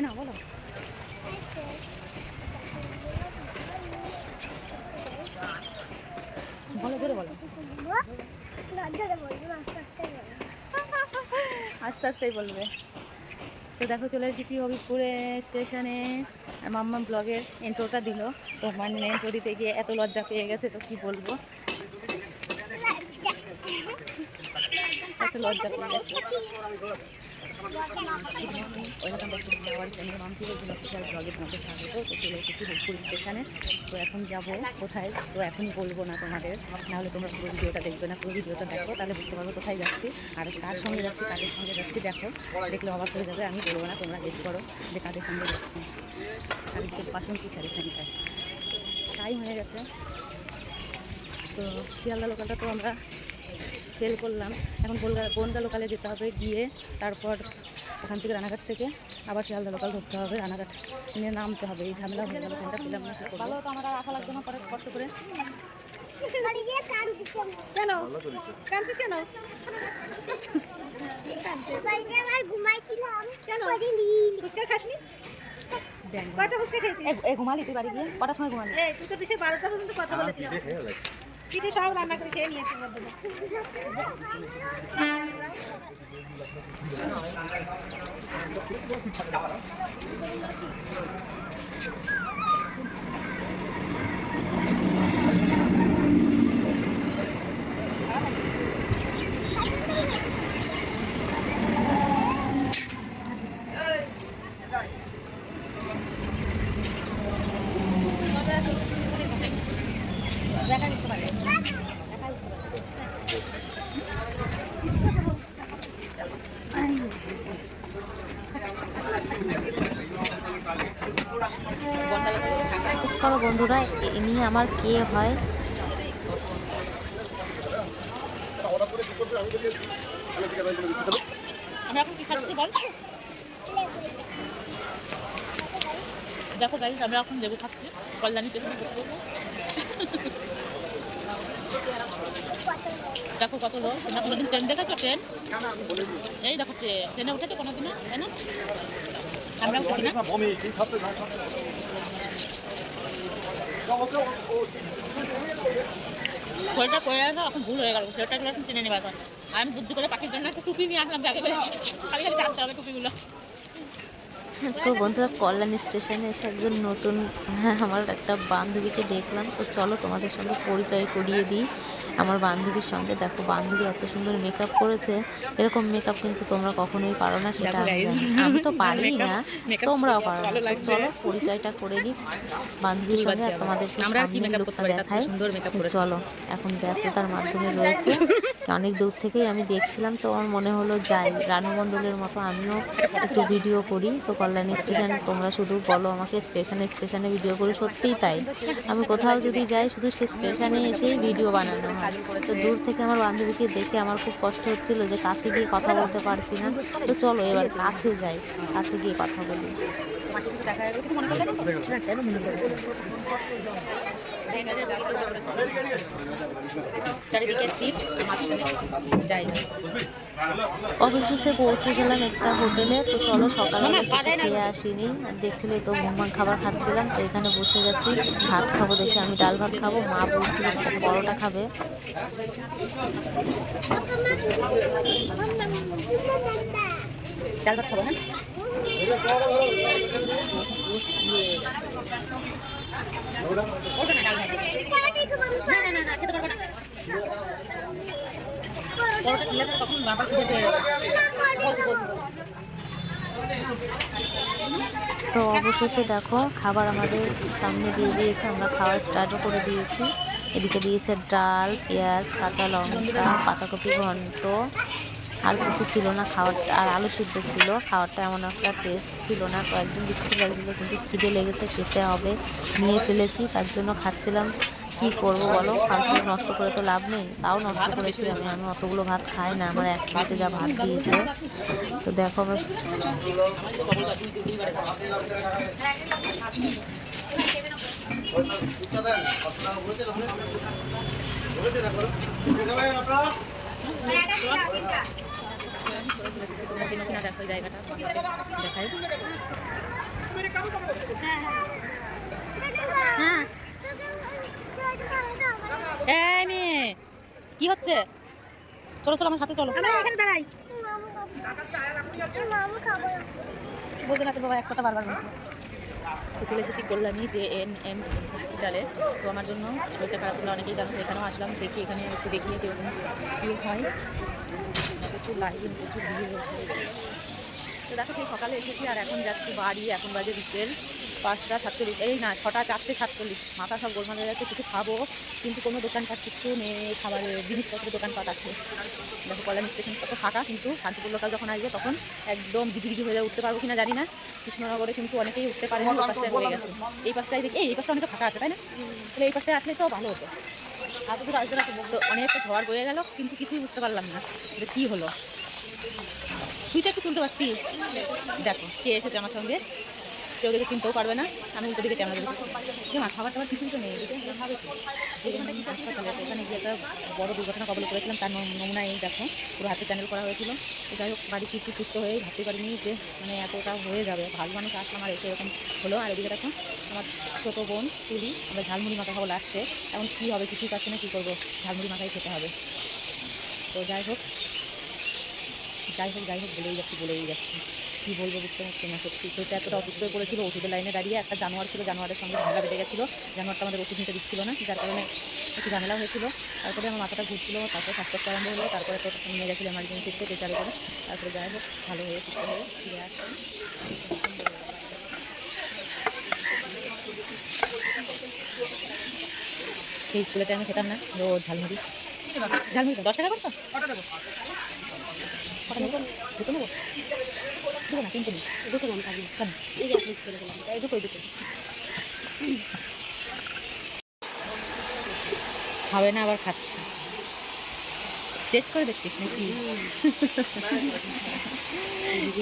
না বলো বলো জোরে বলো আস্তে আস্তেই বলবে। তো দেখো, চলে এসেছি হবিবপুরে স্টেশনে। মাম্মা ব্লগের এন্ট্রোটা দিল। তো মানে এন্ট্রো দিতে গিয়ে এত লজ্জা পেয়ে গেছে, তো কি বলব? এত লজ্জা পেয়ে গেছে। Welcome back to our channel Mamti rose official ব্লগের মধ্যে স্বাগত তো চলে এসেছি হবিবপুর স্টেশনে তো এখন যাব কোথায় তো এখন বলব না তোমাদের নাহলে তোমরা পুরো ভিডিওটা দেখবে না পুরো ভিডিওটা দেখো তাহলে বুঝতে পারবে কোথায় যাচ্ছি আর কার সঙ্গে যাচ্ছি কাদের সঙ্গে যাচ্ছি দেখো দেখলে অবাক হয়ে যাবে আমি বলব না তোমরা গেস করো যে কাদের সঙ্গে যাচ্ছি আর একটু বাসন্তী শাড়ি সেন্টার টাইম হয়ে গেছে তো শিয়ালদা লোকালটা তো আমরা ফেল করলাম। এখন বনগা লোকালে যেতে হবে গিয়ে তারপর ওখান থেকে রানাঘাট থেকে আবার শিয়ালদা লোকাল ধরতে হবে রানাঘাট নিয়ে নামতে হবে। এই ঝামেলা হয়ে গেল কোনটা পেলাম না ভালো তো আমার আশা লাগবে না পরে কষ্ট করে। কেন? কাঁদছিস কেন? ঘুমাইছিলাম কেন? করিনি ফুচকা খাসনি? কটা ফুচকা খেয়েছিস? ঘুমালি তুই বাড়ি গিয়ে? কটার সময় ঘুমালি? এই তুই তো বেশি বারোটা পর্যন্ত কথা বলেছিলাম পিঠে সব রান্না করে খেয়ে নিয়েছি মধ্যে দেখা যেতে পারে করো বন্ধুরা নিয়ে আমার কে হয়? দেখো গাইজ আমরা এখন লেবু খাচ্ছি। কল্যাণী ঢুকবো দেখো কত লোক। কোনোদিন ট্রেন দেখেছ ট্রেন এই দেখো ট্রেন ট্রেনে উঠেছো কোনোদিনও? তাই না? আমরা উঠেছি না। সোয়েটার পরে আসা এখন ভুল হয়ে গেল। সোয়েটারগুলো এখন কিনে নেবা আর আমি বুদ্ধি করে পাখির জন্য একটা টুপি নিয়ে আসলাম আগে করে। খালি খালি টানতে হবে টুপিগুলো। তো বন্ধুরা কল্যাণী স্টেশনে এসে একজন নতুন হ্যাঁ, আমার একটা বান্ধবীকে দেখলাম। তো চলো তোমাদের সঙ্গে পরিচয় করিয়ে দিই। আমার বান্ধবীর সঙ্গে দেখো বান্ধবী এত সুন্দর মেকআপ করেছে। এরকম মেকআপ কিন্তু তোমরা কখনোই পারো না সেটা আমি তো পারি না তোমরাও পারো না। চলো পরিচয়টা করে দিই। বান্ধবীর সঙ্গে আর তোমাদেরকে লুকটা থেকে দেখাই। চলো এখন ব্যস্ততার মাধ্যমে রয়েছে। অনেক দূর থেকেই আমি দেখছিলাম তো আমার মনে হলো যাই রানু মণ্ডলের মতো আমিও একটু ভিডিও করি। তো কল্যাণী স্টেশন তোমরা শুধু বলো আমাকে স্টেশনে স্টেশনে ভিডিও করি, সত্যিই তাই। আমি কোথাও যদি যাই, শুধু সে স্টেশনে এসেই ভিডিও বানানো হয়। তো দূর থেকে আমার বান্ধবীকে দেখে আমার খুব কষ্ট হচ্ছিল যে কাছে গিয়ে কথা বলতে পারছি না। তো চলো এবার কাছে যাই, কাছে গিয়ে কথা বলি। মনে মনে অফিসে পৌঁছে গেলাম একটা হোটেলে তো চলো সকালে কিছু খেয়ে আসিনি আর দেখছিলে তো মোহমান খাবার খাচ্ছিলাম তো এখানে বসে গেছি ভাত খাব দেখে আমি ডাল ভাত খাব মা বলছিল পরোটা খাবে ভাত খাব হ্যাঁ। তো অবশেষে দেখো, খাবার আমাদের সামনে দিয়ে দিয়েছে, আমরা খাওয়া স্টার্টও করে দিয়েছি। এদিকে দিয়েছে ডাল, পেঁয়াজ, কাঁচা লঙ্কা, পাতাকপি ঘন্ট আর কিছু ছিল না খাবার আর আলু সিদ্ধ ছিল। খাওয়ারটা এমন একটা টেস্ট ছিল না। কয়েকদিন বিচ্ছি লাগছিল কিন্তু খিদে লেগেছে, খেতে হবে। নিয়ে ফেলেছি, তার জন্য খাচ্ছিলাম। কি করব বলো? ফালতু নষ্ট করে তো লাভ নেই। তাও নষ্ট করেছি আমি। আমি অতগুলো ভাত খাই না। আমার এক প্লেটে যা ভাত দিয়েছে। তো দেখো আবার তোমরা চেনো কিনা দেখো জায়গাটা দেখাই হ্যাঁ এই মেয়ে কি হচ্ছে? চলো চলো আমার হাতে চলো। এখানে দাঁড়াই। বোঝে না তো বাবা এক কথা বারবার বলছে। তো এসেছি কল্যাণী যে এন এম হসপিটালে তো আমার জন্য শরীরটা খারাপ হলে, অনেকেই জানো, এখানেও আসলাম, দেখি, এখানে একটু দেখিয়ে কীরকম কী হয়। প্রচুর লাইন প্রচুর ভিড় হচ্ছে তো দেখো সেই সকালে এসেছি আর এখন যাচ্ছি বাড়ি, এখন বাজে বিকেল পাঁচটা সাতচল্লিশ। এই না, ছটা চারটে সাতচল্লিশ। মাথা সব গোলমাল যাচ্ছে, কিছু খাব। কিন্তু কোনো দোকানপাট, কিছু নেই, খাবারের জিনিসপত্রের দোকানপাট আছে। দেখো কল্যাণ স্টেশন কত ফাঁকা, কিন্তু শান্তিপুর লোকাল যখন আসবে তখন একদম গিজি হয়ে উঠতে পারব কিনা জানি না। কৃষ্ণনগরে কিন্তু অনেকেই উঠতে পারে না পাশটায় হয়ে গেছে। এই পাশটায় দেখি, এই পাশটা অনেকটা ফাঁকা আছে, তাই না? তাহলে এই পাশটায় আসলে তো ভালো হতো। এত দূর আসবে না তো, অনেকটা ঝড় বয়ে গেল, কিন্তু কিছুই বুঝতে পারলাম না যে কী হলো। তুই তো একটু তুলতে পারতি দেখো, কে এসেছে আমার সঙ্গে? কেউ দেখে চিনতেও পারবে না। আমি উল্টো দিকে ক্যামেরা দেখি মা, খাবার টাবার কিছুই তো নেই। আমরা আছে ওখানে গিয়ে একটা বড় দুর্ঘটনা কবলে করেছিলাম তার নমুনা এই দেখো, পুরো হাতে চ্যানেল করা হয়েছিল। যাই হোক, বাড়ি কিছু সুস্থ হয়ে ভাবতে পারিনি যে মানে এতটা হয়ে যাবে। ভালো মানুষ আসলাম আর এসে এরকম হলো। আর এদিকে দেখো, আমার ছোটো বোন তুলি, আমরা ঝালমুড়ি মাখা খাব লাস্টে এখন কী হবে, কিছুই পাচ্ছি না, কী করব? ঝালমুড়ি মাখাই খেতে হবে। তো যাই হোক যাই হোক যাই হোক, বলেই যাচ্ছি বলেই যাচ্ছি। কী বলব বুঝতে পারছি না সত্যি। শরীরটা এতটা অসুস্থ হয়ে পড়েছিল, ওষুধের লাইনে দাঁড়িয়ে একটা জানোয়ার ছিল, জানোয়ারের সঙ্গে ঝামেলা বেড়ে গেছিল। জানোয়ারটা আমাদের ওষুধ নিতে দিচ্ছিল না, যার কারণে একটু ঝামেলা হয়েছিল। তারপরে আমার মাথাটা ঘুরছিল, তারপরে শ্বাসকষ্ট আরম্ভ হলো, তারপরে তো নিয়ে গেছিল এমার্জেন্সিতে প্রেচারে করে তারপরে যাই হোক, ভালো হয়ে, সুস্থ হয়ে ফিরে সেই স্কুলেতে আমি খেতাম না, রোজ ঝালমুড়ি। ঝালমুড়ি দশ টাকা করতো? দুটো না তিনটে নিই দুটো কম থাকবে এই যে আপনি করে দিলাম এই দুটো দুটো খাবে না আবার খাচ্ছে। টেস্ট করে দেখছিস নাকি?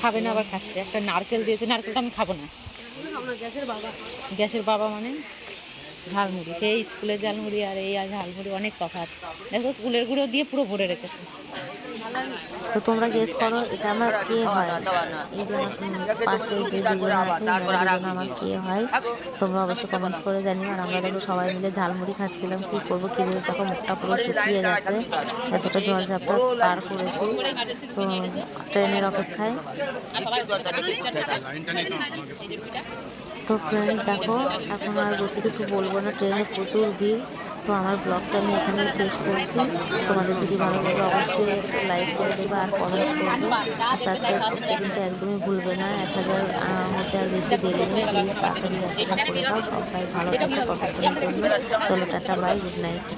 খাবে না আবার খাচ্ছে। একটা নারকেল দিয়েছে নারকেলটা আমি খাব না। গ্যাসের বাবা। গ্যাসের বাবা মানে? ঝালমুড়ি, সেই স্কুলের ঝালমুড়ি আর এই ঝালমুড়ি অনেক তফাৎ। দেখো কুলের গুঁড়ো দিয়ে পুরো ভরে রেখেছে। তো তোমরা গেস করো, এটা আমার কে হয়? এই যে পাশে যে দুজন আছে আমার কে হয়? তোমরা অবশ্যই কমেন্টস করে জানিও, আর আমরা দেখো সবাই মিলে ঝালমুড়ি খাচ্ছিলাম, কি করব কি দিয়ে দেখো মুখটা পুরো শুকিয়ে গেছে, এতটা জল ঝাপটা পার করেছি। তো ট্রেনের অপেক্ষায়। তো ফ্রেন্ড দেখো, এখন আর বেশি কিছু বলব না ট্রেনে প্রচুর ভিড়, তো আমার ব্লগটা আমি এখানে শেষ করছি। তোমাদের যদি ভালো লাগে অবশ্যই লাইক করে দেবে আর কমেন্টস করবে আর সাবস্ক্রাইব করতে কিন্তু একদমই ভুলবে না, এক হাজার মধ্যে আর বেশি দেরি নেই প্লিজ তাড়াতাড়ি করে দাও, সবাই ভালো থাকো ততক্ষণের জন্য। চলো টাটা বাই গুড নাইট